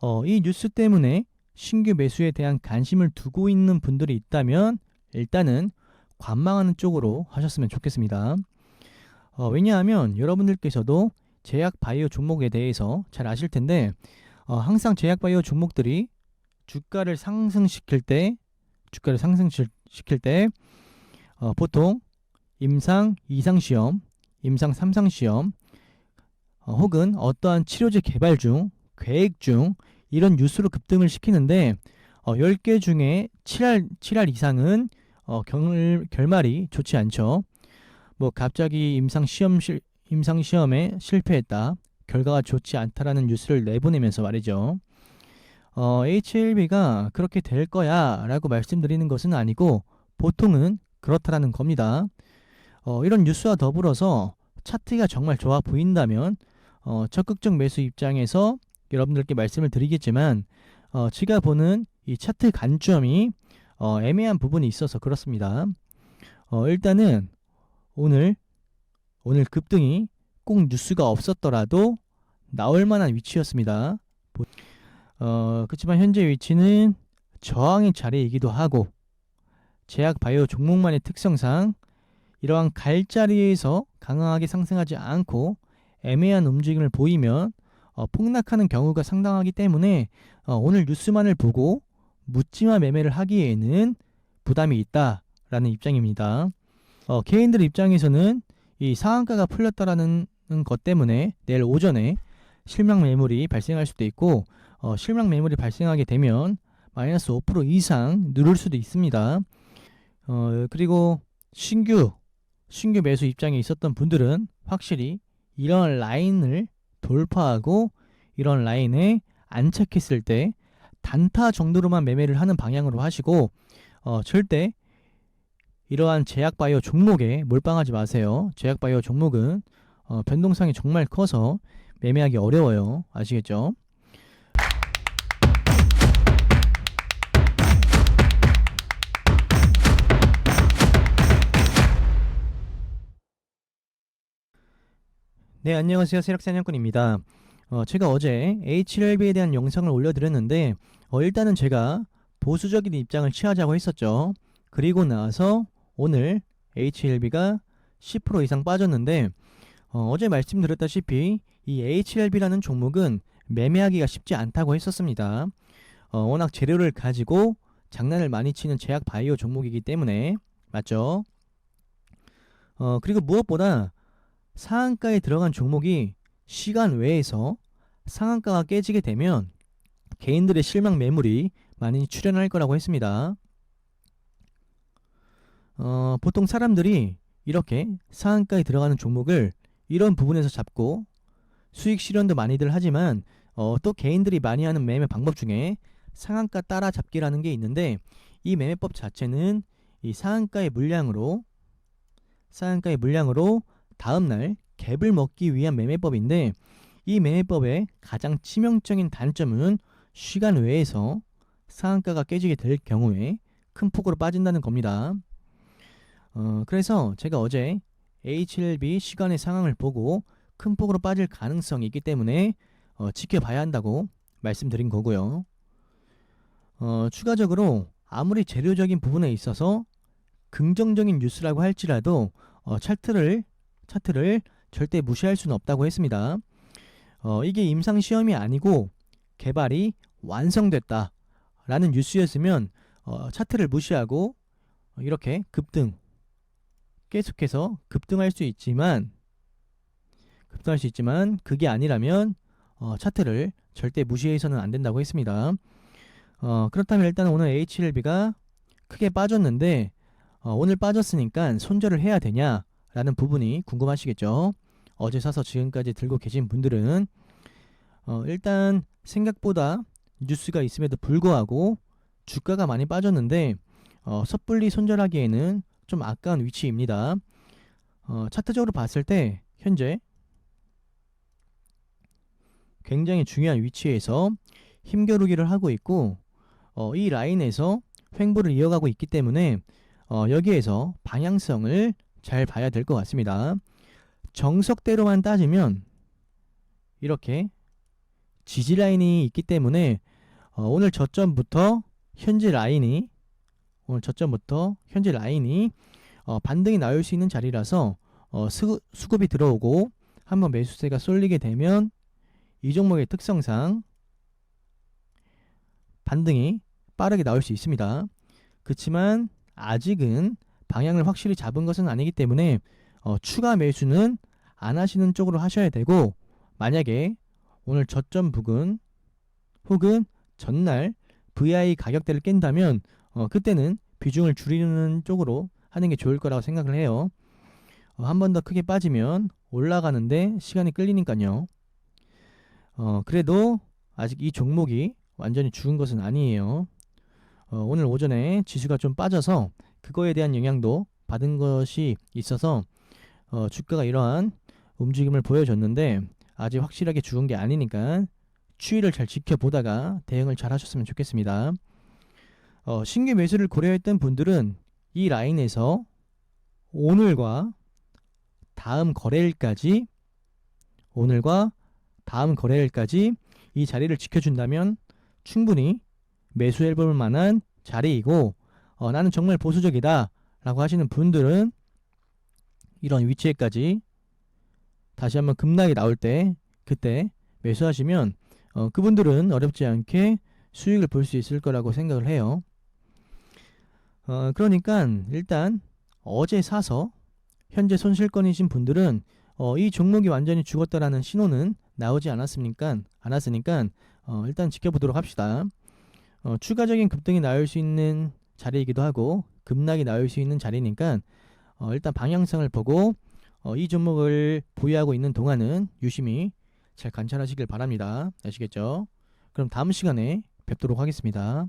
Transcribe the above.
어, 이 뉴스 때문에 신규 매수에 대한 관심을 두고 있는 분들이 있다면 일단은 관망하는 쪽으로 하셨으면 좋겠습니다. 어, 왜냐하면 여러분들께서도 제약 바이오 종목에 대해서 잘 아실 텐데 어, 항상 제약 바이오 종목들이 주가를 상승시킬 때 주가를 상승시킬 때 어, 보통 임상 2상 시험, 임상 3상 시험 어, 혹은 어떠한 치료제 개발 중, 계획 중 이런 뉴스로 급등을 시키는데 어, 10개 중에 7할, 7할 이상은 어, 결, 결말이 좋지 않죠. 뭐 갑자기 임상 시험 실, 임상 시험에 실패했다. 결과가 좋지 않다라는 뉴스를 내보내면서 말이죠. 어, HLB가 그렇게 될 거야 라고 말씀드리는 것은 아니고 보통은 그렇다라는 겁니다. 어, 이런 뉴스와 더불어서 차트가 정말 좋아 보인다면 어, 적극적 매수 입장에서 여러분들께 말씀을 드리겠지만 어, 제가 보는 이 차트 관점이 어, 애매한 부분이 있어서 그렇습니다. 어, 일단은 오늘 오늘 급등이 꼭 뉴스가 없었더라도 나올 만한 위치였습니다. 보- 어, 그렇지만 현재 위치는 저항의 자리이기도 하고 제약 바이오 종목만의 특성상 이러한 갈자리에서 강하게 상승하지 않고 애매한 움직임을 보이면 어, 폭락하는 경우가 상당하기 때문에 어, 오늘 뉴스만을 보고 묻지마 매매를 하기에는 부담이 있다라는 입장입니다. 어, 개인들 입장에서는 이 상한가가 풀렸다라는 것 때문에 내일 오전에 실명 매물이 발생할 수도 있고 어, 실명 매물이 발생하게 되면 마이너스 5% 이상 누를 수도 있습니다. 어, 그리고 신규 신규 매수 입장에 있었던 분들은 확실히 이런 라인을 돌파하고 이런 라인에 안착했을 때 단타 정도로만 매매를 하는 방향으로 하시고 어, 절대 이러한 제약바이오 종목에 몰빵하지 마세요. 제약바이오 종목은 어, 변동성이 정말 커서 매매하기 어려워요. 아시겠죠? 네, 안녕하세요. 세력사냥꾼입니다. 어, 제가 어제 HLB에 대한 영상을 올려드렸는데 어, 일단은 제가 보수적인 입장을 취하자고 했었죠. 그리고 나서 오늘 HLB가 10% 이상 빠졌는데 어, 어제 말씀드렸다시피 이 HLB라는 종목은 매매하기가 쉽지 않다고 했었습니다. 어, 워낙 재료를 가지고 장난을 많이 치는 제약 바이오 종목이기 때문에 맞죠? 어, 그리고 무엇보다 상한가에 들어간 종목이 시간 외에서 상한가가 깨지게 되면 개인들의 실망 매물이 많이 출현할 거라고 했습니다. 어, 보통 사람들이 이렇게 상한가에 들어가는 종목을 이런 부분에서 잡고 수익 실현도 많이들 하지만 어, 또 개인들이 많이 하는 매매 방법 중에 상한가 따라 잡기라는 게 있는데 이 매매법 자체는 이 상한가의 물량으로 상한가의 물량으로 다음날 갭을 먹기 위한 매매법인데 이 매매법의 가장 치명적인 단점은 시간 외에서 상한가가 깨지게 될 경우에 큰 폭으로 빠진다는 겁니다. 어, 그래서 제가 어제 HLB 시간의 상황을 보고 큰 폭으로 빠질 가능성이 있기 때문에 어, 지켜봐야 한다고 말씀드린 거고요. 어, 추가적으로 아무리 재료적인 부분에 있어서 긍정적인 뉴스라고 할지라도 어, 차트를 차트를 절대 무시할 수는 없다고 했습니다. 어, 이게 임상 시험이 아니고 개발이 완성됐다 라는 뉴스였으면 어, 차트를 무시하고 이렇게 급등 계속해서 급등할 수 있지만 급등할 수 있지만 그게 아니라면 어, 차트를 절대 무시해서는 안 된다고 했습니다. 어, 그렇다면 일단 오늘 HLB가 크게 빠졌는데 어, 오늘 빠졌으니까 손절을 해야 되냐 라는 부분이 궁금하시겠죠. 어제 사서 지금까지 들고 계신 분들은 어, 일단 생각보다 뉴스가 있음에도 불구하고 주가가 많이 빠졌는데 어, 섣불리 손절하기에는 좀 아까운 위치입니다. 어, 차트적으로 봤을 때 현재 굉장히 중요한 위치에서 힘겨루기를 하고 있고 어, 이 라인에서 횡보를 이어가고 있기 때문에 어, 여기에서 방향성을 잘 봐야 될 것 같습니다. 정석대로만 따지면 이렇게 지지 라인이 있기 때문에 어, 오늘 저점부터 현재 라인이 오늘 저점부터 현재 라인이 어, 반등이 나올 수 있는 자리라서 어, 수, 수급이 들어오고 한번 매수세가 쏠리게 되면 이 종목의 특성상 반등이 빠르게 나올 수 있습니다. 그렇지만 아직은 방향을 확실히 잡은 것은 아니기 때문에 어, 추가 매수는 안 하시는 쪽으로 하셔야 되고 만약에 오늘 저점 부근 혹은 전날 VI 가격대를 깬다면 어, 그때는 비중을 줄이는 쪽으로 하는 게 좋을 거라고 생각을 해요. 어, 한번 더 크게 빠지면 올라가는데 시간이 끌리니까요. 어, 그래도 아직 이 종목이 완전히 죽은 것은 아니에요. 어, 오늘 오전에 지수가 좀 빠져서 그거에 대한 영향도 받은 것이 있어서 어, 주가가 이러한 움직임을 보여줬는데 아직 확실하게 죽은 게 아니니까 추이를 잘 지켜보다가 대응을 잘 하셨으면 좋겠습니다. 어, 신규 매수를 고려했던 분들은 이 라인에서 오늘과 다음 거래일까지 오늘과 다음 거래일까지 이 자리를 지켜준다면 충분히 매수해볼 만한 자리이고 어, 나는 정말 보수적이다 라고 하시는 분들은 이런 위치에까지 다시 한번 급락이 나올 때 그때 매수하시면 어, 그분들은 어렵지 않게 수익을 볼 수 있을 거라고 생각을 해요. 어, 그러니까 일단 어제 사서 현재 손실권이신 분들은 어, 이 종목이 완전히 죽었다라는 신호는 나오지 않았습니까? 않았으니까 어, 일단 지켜보도록 합시다. 어, 추가적인 급등이 나올 수 있는 자리이기도 하고 급락이 나올 수 있는 자리니까 어, 일단 방향성을 보고 어, 이 종목을 보유하고 있는 동안은 유심히 잘 관찰하시길 바랍니다. 아시겠죠? 그럼 다음 시간에 뵙도록 하겠습니다.